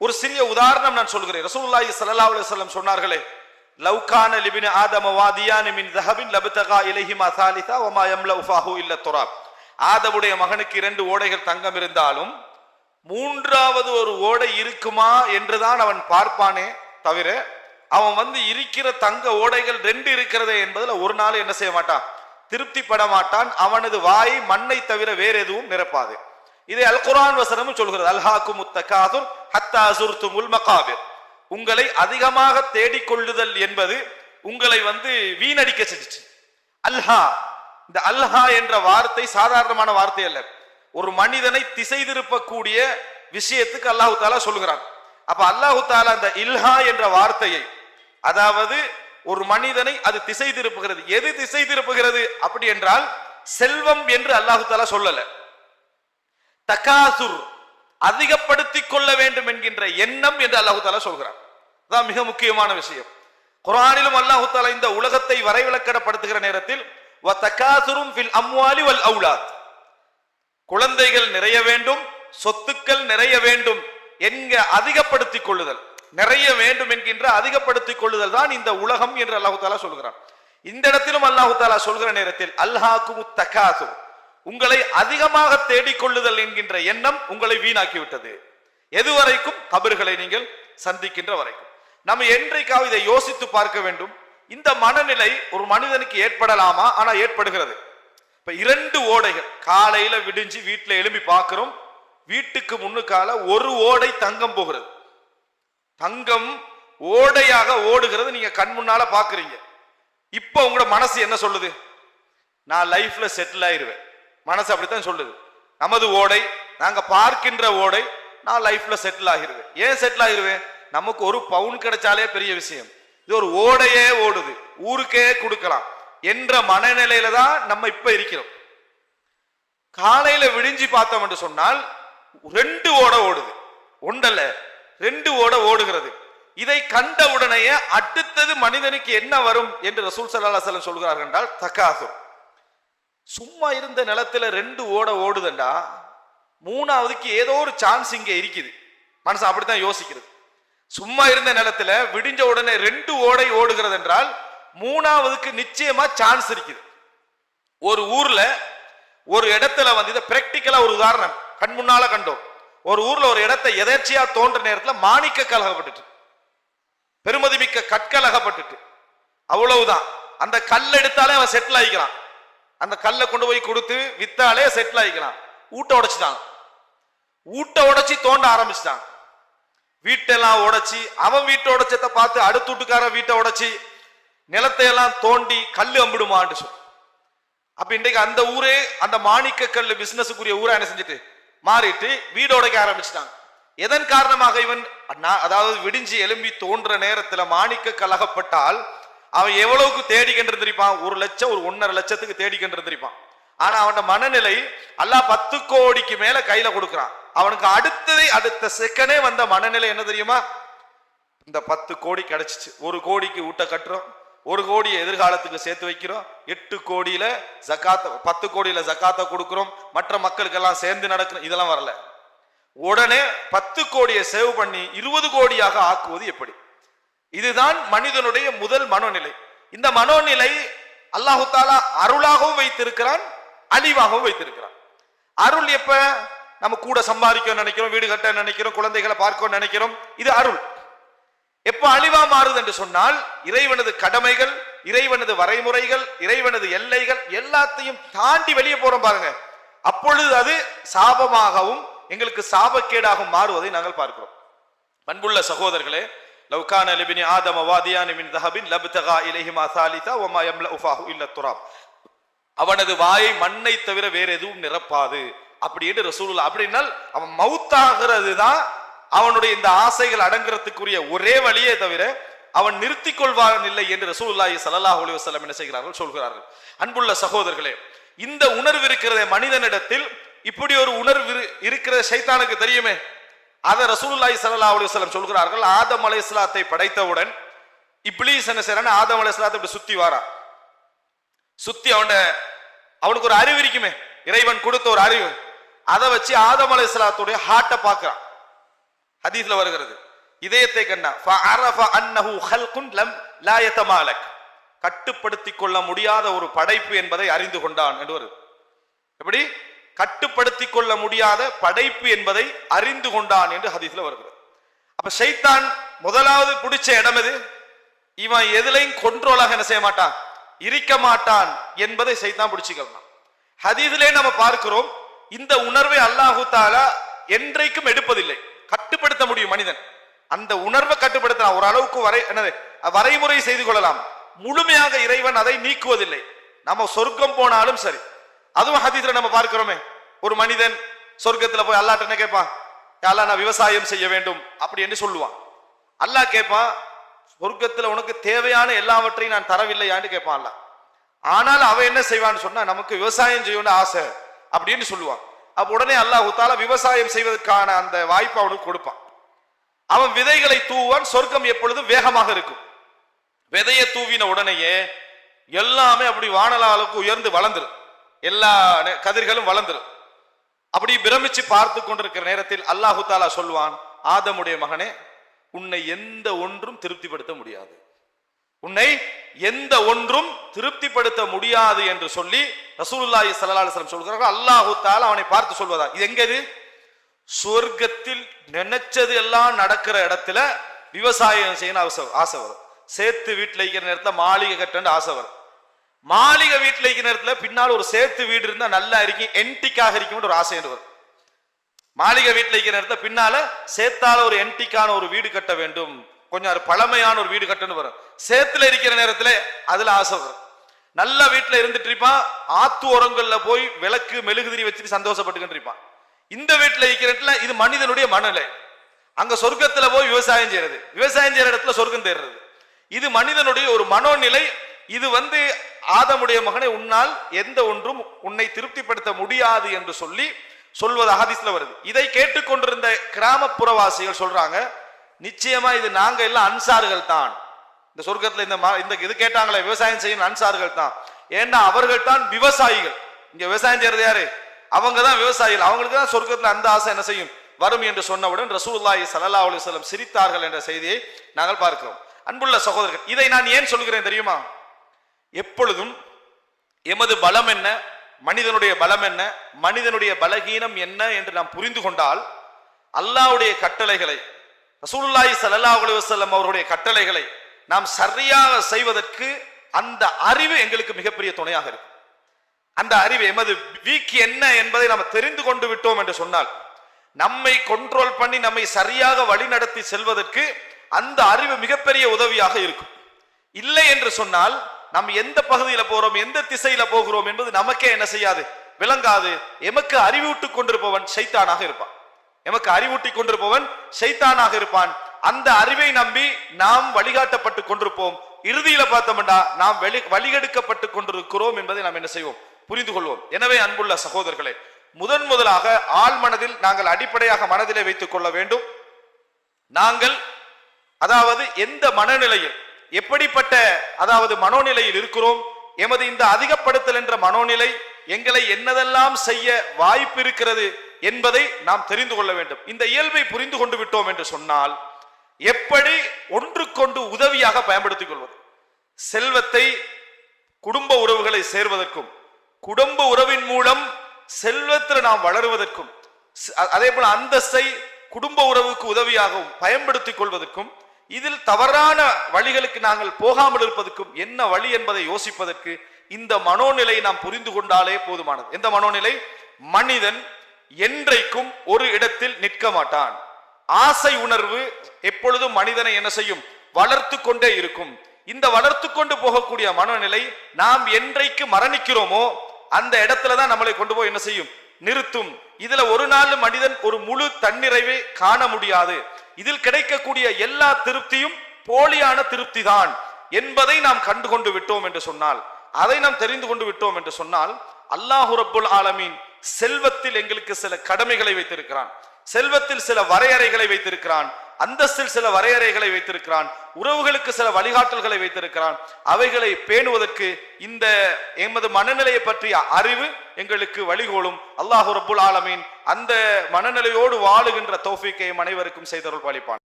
ஒரு சிறிய உதாரணம் நான் சொல்கிறேன். ரசூல்லாஹி ஸல்லல்லாஹு அலைஹி வஸல்லம் சொன்னார்களே லவ்கான லிபின் ஆதம வாதியான் மின் தஹபின் லபதகா இலைஹிமா சாலிசா வமா யம்லஉ ஃபஹு இல்ல துராப். ஆதவுடைய மகனுக்கு இரண்டு ஓடைகள் தங்கம் இருந்தாலும் மூன்றாவது ஒரு ஓடை இருக்குமா என்றுதான் அவன் பார்ப்பானே தவிர அவன் வந்து இருக்கிற தங்க ஓடைகள் ரெண்டு இருக்கிறதே என்பதில் ஒரு நாள் என்ன செய்ய மாட்டான்? திருப்திப்பட மாட்டான். அவனது வாய் மண்ணை தவிர வேற எதுவும் நிரப்பாது. இதை அல் குரான் வசனமும் சொல்கிறது. அல்ஹாக்கு முத்தகாதுர் ஹத்தா சுர்துமுல் மகாபிர். உங்களை அதிகமாக தேடிக்கொள்ளுதல் என்பது உங்களை வந்து வீணடிக்க செஞ்சுச்சு. அல்ஹா இந்த அல்ஹா என்ற வார்த்தை சாதாரணமான வார்த்தை அல்ல. ஒரு மனிதனை திசை திருப்பக்கூடிய விஷயத்துக்கு அல்லாஹு தாலா சொல்லுகிறான். அப்ப அல்லாஹு தாலா அந்த இல்ஹா என்ற வார்த்தையை அதாவது ஒரு மனிதனை அது திசை திருப்புகிறது எது திசை திருப்புகிறது அப்படி என்றால் செல்வம் என்று அல்லாஹு தாலா சொல்லலை. தகாசுர் அதிகப்படுத்திக் கொள்ள வேண்டும் என்கின்ற எண்ணம் என்று அல்லாஹு தாலா சொல்கிறான். அதான் மிக முக்கியமான விஷயம். குரானிலும் அல்லாஹு தாலா இந்த உலகத்தை வரைவிலக்கடப்படுத்துகிற நேரத்தில் வ தகாசுரும் அம்வாலி அவுலாத். குழந்தைகள் நிறைய வேண்டும் சொத்துக்கள் நிறைய வேண்டும் என்க அதிகப்படுத்திக் கொள்ளுதல். நிறைய வேண்டும் என்கின்ற அதிகப்படுத்திக் கொள்ளுதல் தான் இந்த உலகம் என்று அல்லாஹு தாலா சொல்கிறான். இந்த இடத்திலும் அல்லாஹு தாலா சொல்கிற நேரத்தில் அல்ஹாக்கு தகாசு உங்களை அதிகமாக தேடிக்கொள்ளுதல் என்கின்ற எண்ணம் உங்களை வீணாக்கிவிட்டது. எதுவரைக்கும் கபர்களை நீங்கள் சந்திக்கின்ற வரைக்கும். நம்ம என்றைக்காவது இதை யோசித்து பார்க்க வேண்டும். இந்த மனநிலை ஒரு மனிதனுக்கு ஏற்படலாமா? ஆனா ஏற்படுகிறது. இப்ப இரண்டு ஓடைகள். காலையில விடிஞ்சு வீட்டுல எழும்பி பார்க்கிறோம். வீட்டுக்கு முன்னுக்கால ஒரு ஓடை தங்கம் போகிறது. தங்கம் ஓடையாக ஓடுகிறது. நீங்க கண் முன்னால பாக்குறீங்க இப்ப உங்களோட மனசு என்ன சொல்லுது? நான் லைஃப்ல செட்டில் ஆயிருவேன். மனசு அப்படித்தான் சொல்லுது. நமது ஓடை நாங்க பார்க்கின்ற ஓடை நான் லைஃப்ல செட்டில் ஆகிருவேன். ஏன் செட்டில் ஆகிருவேன்? நமக்கு ஒரு பவுன் கிடைச்சாலே பெரிய விஷயம். இது ஒரு ஓடையே ஓடுது. ஊருக்கே கொடுக்கலாம். என்ற மனநிலையில தான் நம்ம இப்ப இருக்கிறோம். காலையில விடிஞ்சு பார்த்தோம் என்று சொன்னால் ரெண்டு ஓட ஓடுது. ஒன்றல்ல ரெண்டு ஓட ஓடுகிறது. இதை கண்ட உடனேயே அடுத்தது மனிதனுக்கு என்ன வரும் என்று ரசூல் சல்லா சொல்கிறார்கள் என்றால் தக்காசம் சும்மா இருந்த நிலத்துல ரெண்டு ஓட ஓடுதண்டா மூணாவதுக்கு ஏதோ ஒரு சான்ஸ் இங்க இருக்குது. மனசு அப்படித்தான் யோசிக்கிறது. சும்மா இருந்த நிலத்துல விடிஞ்ச உடனே ரெண்டு ஓடை ஓடுகிறது என்றால் மூணாவதுக்கு நிச்சயமா சான்ஸ் இருக்குது. ஒரு ஊர்ல ஒரு இடத்துல வந்து இதை பிராக்டிக்கலா ஒரு உதாரணம். கண் முன்னால கண்டோம். ஒரு ஊர்ல ஒரு இடத்தை எதேர்ச்சியா தோன்ற நேரத்தில் மாணிக்க கலகப்பட்டுட்டு பெருமதிமிக்க கற்கள் அவ்வளவுதான். அந்த கல் எடுத்தாலே அவன் செட்டில் ஆகிக்கிறான் அந்த கல்லை கொண்டு போய் கொடுத்து வித்தாலே செட்டில் ஆகிக்கலாம் ஊட்ட உடைச்சிட்டாங்க ஊட்ட உடைச்சி தோண்ட ஆரம்பிச்சிட்டாங்க வீட்டெல்லாம் உடைச்சி அவன் வீட்டை உடைச்சத்தை பார்த்து அடுத்த வீட்டுக்காரன் வீட்டை உடைச்சி நிலத்தையெல்லாம் தோண்டி கல் அம்பிடுமான்னு சொல்லி அப்ப இன்றைக்கு அந்த ஊரே அந்த மாணிக்க கல்லு பிசினஸுக்குரிய ஊரை என்ன செஞ்சுட்டு? மாறிட்டு வீடு உடைக்க ஆரம்பிச்சிட்டாங்க எதன் காரணமாக இவன் அதாவது விடிஞ்சு எலும்பி தோன்ற நேரத்துல மாணிக்க கலகப்பட்டால் அவன் எவ்வளவுக்கு தேடிக்கிட்டு இருந்திருப்பான் ஒரு லட்சம் ஒரு ஒன்னரை லட்சத்துக்கு தேடிக்கிட்டு இருந்திருப்பான் ஆனா அவன் மனநிலை அல்லா பத்து கோடிக்கு மேல கையில கொடுக்குறான். அவனுக்கு அடுத்ததை அடுத்த செகண்டே வந்த மனநிலை என்ன தெரியுமா? இந்த பத்து கோடி கிடைச்சிச்சு. ஒரு கோடிக்கு ஊட்ட கட்டுறோம். ஒரு கோடி எதிர்காலத்துக்கு சேர்த்து வைக்கிறோம். எட்டு கோடியில ஜக்காத்த பத்து கோடியில ஜக்காத்தை கொடுக்குறோம். மற்ற மக்களுக்கெல்லாம் சேர்ந்து நடக்கணும். இதெல்லாம் வரல. உடனே பத்து கோடியை சேவ் பண்ணி இருபது கோடியாக ஆக்குவது எப்படி? இதுதான் மனிதனுடைய முதல் மனோநிலை. இந்த மனோநிலை அல்லாஹு தாலா அருளாகவும் வைத்திருக்கிறான் அழிவாகவும் வைத்திருக்கிறான். அருள் எப்ப? நம்ம கூட சம்பாதிக்க நினைக்கிறோம் வீடு கட்ட நினைக்கிறோம் குழந்தைகளை பார்க்க நினைக்கிறோம் இது அருள். எப்ப அழிவா மாறுது என்று சொன்னால் இறைவனது கடமைகள் இறைவனது வரைமுறைகள் இறைவனது எல்லைகள் எல்லாத்தையும் தாண்டி வெளியே போறோம் பாருங்க. அப்பொழுது அது சாபமாகவும் எங்களுக்கு சாபக்கேடாகவும் மாறுவதை நாங்கள் பார்க்கிறோம். பண்புள்ள சகோதரர்களே லவ்கான லிபினி ஆதம வாதியானி மின் தஹபின் லப்தகா இலைஹிமா சாலிதா ஒமா எம்ல உஃபாஹு இல்ல துராம் அவனது வாயை மண்ணை தவிர வேற எதுவும் நிரப்பாது. அப்படின்னு ரசூலுல்லா அப்படின்னால் அவன் மவுத்தாகிறது தான் அவனுடைய இந்த ஆசைகள் அடங்குறதுக்குரிய ஒரே வழியே தவிர அவன் நிறுத்திக் கொள்வான் இல்லை என்று ரசூலுல்லாஹி சல்லாஹ் அலி வசலம் என்ன செய்கிறார்கள்? சொல்கிறார்கள். அன்புள்ள சகோதரர்களே இந்த உணர்வு இருக்கிறதே மனிதனிடத்தில். இப்படி ஒரு உணர்வு இரு- இருக்கிற சைத்தானுக்கு தெரியுமே? அதை ரசூலுல்லாய் சல்லா அலைஹி சொல்கிறார்கள் ஆதம் அலைஹிஸ்ஸலாத்தை படைத்தவுடன் இப்ளீஸ் என்ன செய்யறான் ஆதம் அலைஹிஸ்ஸலாத்தை இப்படி சுத்தி வாரா சுத்தி அவன அவனுக்கு ஒரு அறிவு இருக்குமே. இறைவன் கொடுத்த ஒரு அறிவு. அதை வச்சு ஆதம் அலைஹிஸ்ஸலாத்துடைய ஹார்ட்டை பார்க்கிறான். ஹதீஸ்ல வருகிறது. இதயத்தை கண்டா ஃபஅரஃப லம் கட்டுப்படுத்திக் கொள்ள முடியாத ஒரு படைப்பு என்பதை அறிந்து கொண்டான் என்று வருது. எப்படி? கட்டுப்படுத்தி கொள்ள முடியாத படைப்பு என்பதை அறிந்து கொண்டான் என்று ஹதீஸ்ல வருகிறது. அப்ப சைத்தான் முதலாவது பிடிச்ச இடம் எது? இவன் எதுலையும் கொன்றோலாக என்ன செய்ய மாட்டான்? இருக்க மாட்டான் என்பதை சைத்தான் பிடிச்சிக்கலாம் ஹதீஸ்லே நம்ம பார்க்கிறோம் இந்த உணர்வை அல்லாஹு தாலா என்றைக்கும் எடுப்பதில்லை. கட்டுப்படுத்த முடியும் மனிதன். அந்த உணர்வை கட்டுப்படுத்தலாம் ஒரு அளவுக்கு வரை என்னது வரைமுறை செய்து கொள்ளலாம். முழுமையாக இறைவன் அதை நீக்குவதில்லை. நம்ம சொர்க்கம் போனாலும் சரி அதுவும் ஹதீஸ்ல நம்ம பார்க்கிறோமே. ஒரு மனிதன் சொர்க்கத்துல போய் அல்லாட்ட என்ன கேட்பான்? அல்லா நான் விவசாயம் செய்ய வேண்டும். அப்படி என்று சொல்லுவான். அல்லாஹ் கேட்பான் சொர்க்கத்துல உனக்கு தேவையான எல்லாவற்றையும் நான் தரவில்லையான்னு கேட்பான் அல்லாஹ். ஆனால் அவன் என்ன செய்வான்னு சொன்னா நமக்கு விவசாயம் செய்யணும்னு ஆசை. அப்படின்னு சொல்லுவான். அப்ப உடனே அல்லாஹ் விவசாயம் செய்வதற்கான அந்த வாய்ப்பை அவனுக்கு கொடுப்பான். அவன் விதைகளை தூவான் சொர்க்கம் எப்பொழுதும் வேகமாக இருக்கும். விதையை தூவின உடனேயே எல்லாமே அப்படி வானலாளுக்கு உயர்ந்து வளர்ந்துரும். எல்லா கதிர்களும் வளர்ந்துடும் அப்படி பிரமிச்சு பார்த்து கொண்டிருக்கிற நேரத்தில் அல்லாஹு தாலா சொல்வான் ஆதமுடைய மகனே உன்னை எந்த ஒன்றும் திருப்திப்படுத்த முடியாது. உன்னை எந்த ஒன்றும் திருப்திப்படுத்த முடியாது என்று சொல்லி ரசூலுல்லாஹி ஸல்லல்லாஹு அலைஹி சொல்கிறார்கள். அல்லாஹு தஆலா அவனை பார்த்து சொல்வதா இது எங்க இது சொர்க்கத்தில் நினைச்சது எல்லாம் நடக்கிற இடத்துல விவசாயம் செய்யணும் ஆசை ஆசை வரும். சேர்த்து வீட்டில் இருக்கிற நேரத்தில் மாளிகை கட்டணும்னு ஆசை வரும். மாளிகை வீட்டுல இருக்கிற நேரத்துல பின்னால் ஒரு சேத்து வீடு இருந்தா நல்லா இருக்கும் என்டிக்காக இருக்கும்னு ஒரு ஆசை என்று வரும். மாளிகை வீட்டுல இருக்கிற நேரத்துல பின்னால சேத்தால ஒரு என்டிக்கான ஒரு வீடு கட்ட வேண்டும். கொஞ்சம் அது பழமையான ஒரு வீடு கட்டணும் வரும். சேத்துல இருக்கிற நேரத்துல அதுல ஆசை வரும். நல்ல வீட்டுல இருந்துட்டு இருப்பான் ஆத்து ஓரங்கள்ல போய் விளக்கு மெழுகுதிரி வச்சுட்டு சந்தோஷப்பட்டுக்கிட்டு இருப்பான் இந்த வீட்டுல இருக்கிற இடத்துல இது மனிதனுடைய மனநிலை. அங்க சொர்க்கத்துல போய் விவசாயம் செய்யறது. விவசாயம் செய்யற இடத்துல சொர்க்கம் தேடுறது. இது மனிதனுடைய ஒரு மனோநிலை இது வந்து ஆதமுடைய மகனை உன்னால் எந்த ஒன்றும் உன்னை திருப்திப்படுத்த முடியாது என்று சொல்லி சொல்வது ஹாதிஸ்ல வருது. இதை கேட்டுக்கொண்டிருந்த கிராமப்புறவாசிகள் சொல்றாங்க நிச்சயமா இது நாங்க எல்லாம் அன்சார்கள் தான். இந்த சொர்க்கத்துல இந்த ம- இந்த இது கேட்டாங்களே விவசாயம் செய்யும் அன்சார்கள் தான். ஏன்னா அவர்கள் தான் விவசாயிகள். இங்க விவசாயம் செய்யறது யாரு? அவங்க தான் விவசாயிகள். அவங்களுக்கு தான் சொர்க்கத்துல அந்த ஆசை என்ன செய்யும்? வரும் என்று சொன்னவுடன் ரசூலுல்லாஹி சல்லா அலைஹி சிரித்தார்கள் என்ற செய்தியை நாங்கள் பார்க்கிறோம். அன்புள்ள சகோதரர்கள் இதை நான் ஏன் சொல்கிறேன் தெரியுமா? எப்பொழுதும் எமது பலம் என்ன? மனிதனுடைய பலம் என்ன? மனிதனுடைய பலகீனம் என்ன என்று நாம் புரிந்து கொண்டால் அல்லாஹ்வுடைய கட்டளைகளை ரசூலுல்லாஹி ஸல்லல்லாஹு அலைஹி வஸல்லம் அவருடைய கட்டளைகளை நாம் சரியாக செய்வதற்கு அந்த அறிவு எங்களுக்கு மிகப்பெரிய துணையாக இருக்கும். அந்த அறிவு எமது வீக் என்ன என்பதை நாம் தெரிந்து கொண்டு விட்டோம் என்று சொன்னால் நம்மை கண்ட்ரோல் பண்ணி நம்மை சரியாக வழிநடத்தி செல்வதற்கு அந்த அறிவு மிகப்பெரிய உதவியாக இருக்கும். இல்லை என்று சொன்னால் நாம் எந்த பகுதியில போறோம் எந்த திசையில போகிறோம் என்பது நமக்கே என்ன செய்யாது? விளங்காது. எமக்கு அறிவூட்டு கொண்டிருப்பவன் சைத்தானாக இருப்பான். எமக்கு அறிவூட்டி கொண்டிருப்பவன் சைத்தானாக இருப்பான். அந்த அறிவை நம்பி நாம் வழிகாட்டப்பட்டு கொண்டிருப்போம். இறுதியில பார்த்தோம்டா நாம் வெளி வழிகெடுக்கப்பட்டு கொண்டிருக்கிறோம் என்பதை நாம் என்ன செய்வோம்? புரிந்து கொள்வோம். எனவே அன்புள்ள சகோதரர்களே முதன் முதலாக ஆள் மனதில் நாங்கள் அடிப்படையாக மனதிலே வைத்துக் கொள்ள வேண்டும். நாங்கள் அதாவது எந்த மனநிலையில் எப்படிப்பட்ட அதாவது மனோநிலையில் இருக்கிறோம் எமது இந்த அதிகப்படுத்தல் என்ற மனோநிலை எங்களை என்னதெல்லாம் செய்ய வாய்ப்பு இருக்கிறது என்பதை நாம் தெரிந்து கொள்ள வேண்டும். இந்த இயல்பை புரிந்து கொண்டு விட்டோம் என்று சொன்னால் எப்படி ஒன்றுக்கொண்டு உதவியாக பயன்படுத்திக் கொள்வது? செல்வத்தை குடும்ப உறவுகளை சேர்வதற்கும் குடும்ப உறவின் மூலம் செல்வத்தில் நாம் வளருவதற்கும் அதே போல அந்தஸ்தை குடும்ப உறவுக்கு உதவியாகவும் பயன்படுத்திக் கொள்வதற்கும் இதில் தவறான வழிகளுக்கு நாங்கள் போகாமல் இருப்பதற்கும் என்ன வழி என்பதை யோசிப்பதற்கு இந்த மனோநிலை நாம் புரிந்து கொண்டாலே போதுமானது. எந்த மனோநிலை? மனிதன் என்றைக்கும் ஒரு இடத்தில் நிற்க மாட்டான். ஆசை உணர்வு எப்பொழுதும் மனிதனை என்ன செய்யும்? வளர்த்து கொண்டே இருக்கும். இந்த வளர்த்து கொண்டு போகக்கூடிய மனநிலை நாம் என்றைக்கு மரணிக்கிறோமோ அந்த இடத்துல தான் நம்மளை கொண்டு போய் என்ன செய்யும்? நிறுத்தும். இதுல ஒரு நாள் மனிதன் ஒரு முழு தன்னிறைவை காண முடியாது. இதில் கிடைக்கக்கூடிய எல்லா திருப்தியும் போலியான திருப்தி தான் என்பதை நாம் கண்டு கொண்டு விட்டோம் என்று சொன்னால் அதை நாம் தெரிந்து கொண்டு விட்டோம் என்று சொன்னால் அல்லாஹு ரப்புல் ஆலமீன் செல்வத்தில் எங்களுக்கு சில கடமைகளை வைத்திருக்கிறான். செல்வத்தில் சில வரையறைகளை வைத்திருக்கிறான். அந்தஸ்தில் சில வரையறைகளை வைத்திருக்கிறான். உறவுகளுக்கு சில வழிகாட்டல்களை வைத்திருக்கிறான். அவைகளை பேணுவதற்கு இந்த எமது மனநிலையை பற்றிய அறிவு எங்களுக்கு வழிகோலும். அல்லாஹு ரபுல் ஆலமீன் அந்த மனநிலையோடு வாழுகின்ற தோஃபிக்கையும் அனைவருக்கும் செய்தருள் பழிப்பான்